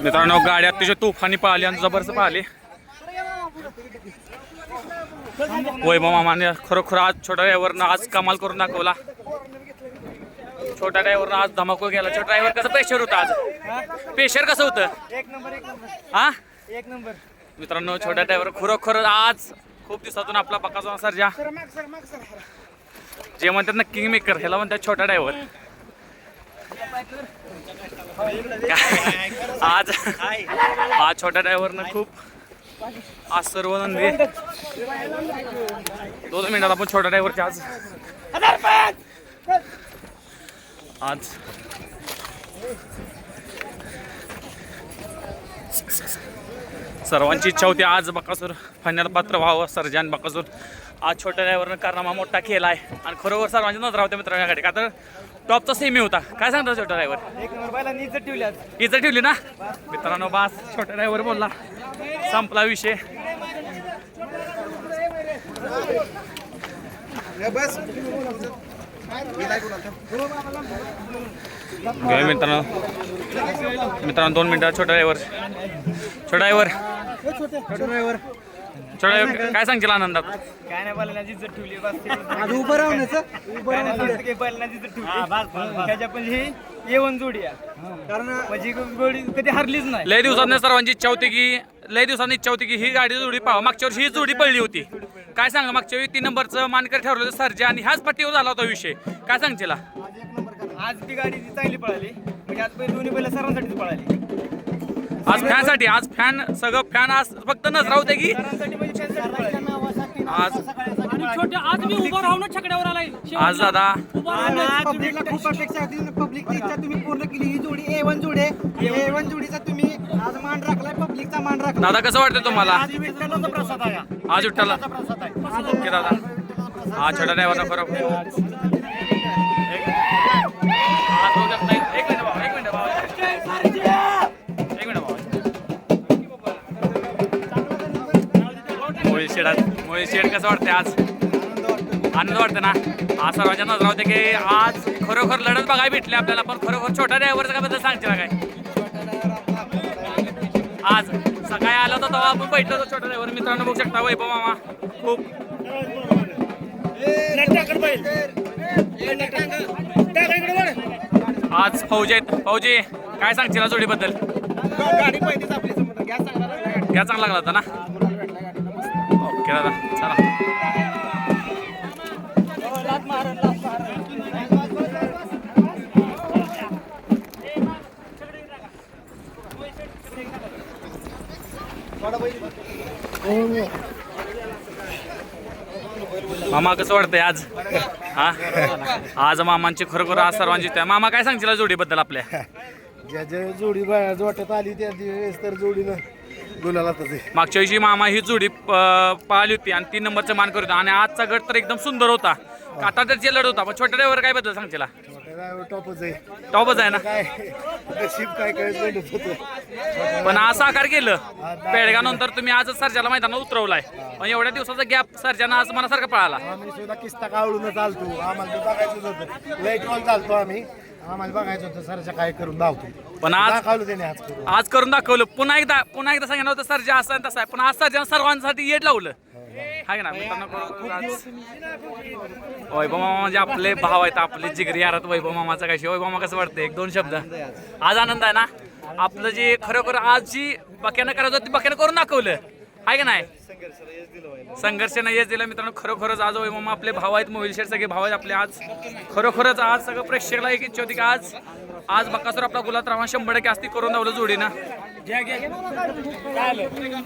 मित्रांनो गाडी अतिशय तुफानी पाहिली आणि जबरदस्त पाहिली. वैभव मामाने खरोखर आज छोट्या ड्रायव्हरनं आज कमाल करून दाखवला. छोट्या ड्रायव्हरनं आज धमाको गेला छोटा ड्रायव्हर कसं प्रेशर होतं आज? प्रेशर कसं होतं? हा? एक नंबर मित्रांनो छोट्या ड्रायव्हर खरोखर आज खूप दिवसातून आपला बकाचा सर ज्या जे म्हणतात ना किंग मेकर ह्याला म्हणतात छोटा ड्रायव्हर आज आज छोट्या ड्रायव्हरनं खूप आज सर्व नंदी. दोन मिनिटात आपण छोट्या ड्रायव्हरचे आज आज सर्वांची इच्छा होती आज बकासूर फायनल पात्र व्हावं सर्जान बकासूर. आज छोट्या ड्रायव्हरनं कारनामा मोठा केला आहे आणि खरोखर सर्वांची नजर होत्या मित्रांनो याकडे का तर टॉपचा सेमी होता. काय सांगता छोटा ड्रायव्हर एक नंबर बायला नीच ठेवली इथं ठेवली ना? मित्रांनो बास छोट्या ड्रायव्हर बोलला. संपला विषय. मित्रांनो. मित्रांनो दोन मिनिटं छोटा ड्रायव्हर छोटा ड्रायव्हर छोटं. ड्रायव्हर काय सांगशील आनंदात? काय नाही बायला जिज्जत ठेवली बस आज उभं राहण्याचं उभं राहण्याचं बायला जिज्जत ठेवली. त्याच्या पण ही येऊन जोडी आहे. कारण म्हणजे जोडी कधी हरलीच नाही. लय दिवसांनी सर्वांची इच्छा होती की लय दिवसांनी इच्छा होती की ही गाडी जोडी पाहा मागच्या वर्षी ही जोडी पडली होती. काय सांगा मागच्या वेळी तीन नंबरचं मानकर ठरवलं सरजे आणि ह्याच पट्टीवर झाला होता विषय. काय सांगशील? आज ती गाडी चांगली पळाली. म्हणजे आज पहिले दोन्ही पहिल्या सर्वांसाठीच पळाली. आज फॅनसाठी आज फॅन सगळं फॅन आज फक्त नजरा होते की. सर्वांसाठी म्हणजे फॅनसाठी पळाली आज छोटे आज मी उभं राहून छकड्यावर आलाय. आज दादा पब्लिकला खूप अपेक्षा होती पब्लिकची इच्छा तुम्ही पूर्ण केली. ही जोडी ए वन जोडी ए वन जोडीचा तुम्ही आज मान राखलाय. पब्लिकचा मान राखला दादा कसं वाटतं तुम्हाला? आज विठ्ठलाचा प्रसाद आहे. आज विठ्ठला ओके दादा. हा छोटा ड्रायव्हरचा फरक मोहित शेड मोहित शेड कसं वाटतंय आज? आनंद वाटतं ना? आज सर्वांच्या नजर होते की आज खरोखर लढत बघायला भेटली आपल्याला पण खरोखर छोट्या ड्रायव्हरचं काय बद्दल सांगते काय? आज सकाळी आलो होतो तेव्हा आपण बैठलो होतो छोटा ड्रायव्हर मित्रांनो बघू शकता वैभव मामा. खूप आज फौजी आहेत. फौजी काय सांगशील जोडीबद्दल? गॅस चांगला लागला होता ना? खेळा चला. मामा कसं वाटतंय आज? हा? आज मामांची खरोखर आज सर्वांची त्या मामा काय सांगतील जोडीबद्दल आपल्या? ज्या ज्या जोडी बा- वाटत आली त्या दिवस तर जोडीनं गुलाला तसे मागच्या वेळी मामा ही जोडी प- पाहिली होती आणि तीन नंबरचं मान करत होता. आणि आजचा गट तर एकदम सुंदर होता. आता तर लढ होता पण छोट्या ड्रायव्हर काय बद्दल ड्रायव्हर टॉपच आहे. टॉपच आहे ना? काय नशीब काय काय पण आज साकार केलं पेडगाव नंतर तुम्ही आजच सर्जाला मैदानात उतरवलाय. पण एवढ्या दिवसाचा गॅप सर्जानं आज मनासारखा पळाला. आम्ही सुद्धा किस्ता कावळून चालतो. आम्हाला ते बघायचंच होतं. लय कॉल चालतो आम्ही. आम्हाला बघायचं होतं सरच्या काय करून धावतो पण आज दाखवलं त्याने आज करून. आज करून दाखवलं. पुन्हा एकदा पुन्हा एकदा सांगितलं होतं सर्जा असं तसं आहे. पण आज सर्जानं सर्वांसाठी येड लावलं. हाय ना मित्रांनो खरोखर आज? वैभव मामा म्हणजे आपले भाव आहेत आपले जिगरी यारात वैभव मामाचा काय वैभव मामा कसं वाटतं एक दोन शब्द. आज आनंद आहे ना? आपलं जे खरोखर आज जी बक्यानं करायचं होतं ते बक्यानं करून दाखवलं. आहे का नाही? संघर्षानं यश दिला. मित्रांनो खरोखरच आज वैभव मामा आपले भाव आहेत मोबाईल शेअर सगळे भाव आहेत आपले आज. खरोखरच आज सगळं प्रेक्षकाला एक इच्छा होती की आज आज बकासूर आपला गुलाब रामा शंभर टक्के असती करून दावलं जोडीनं.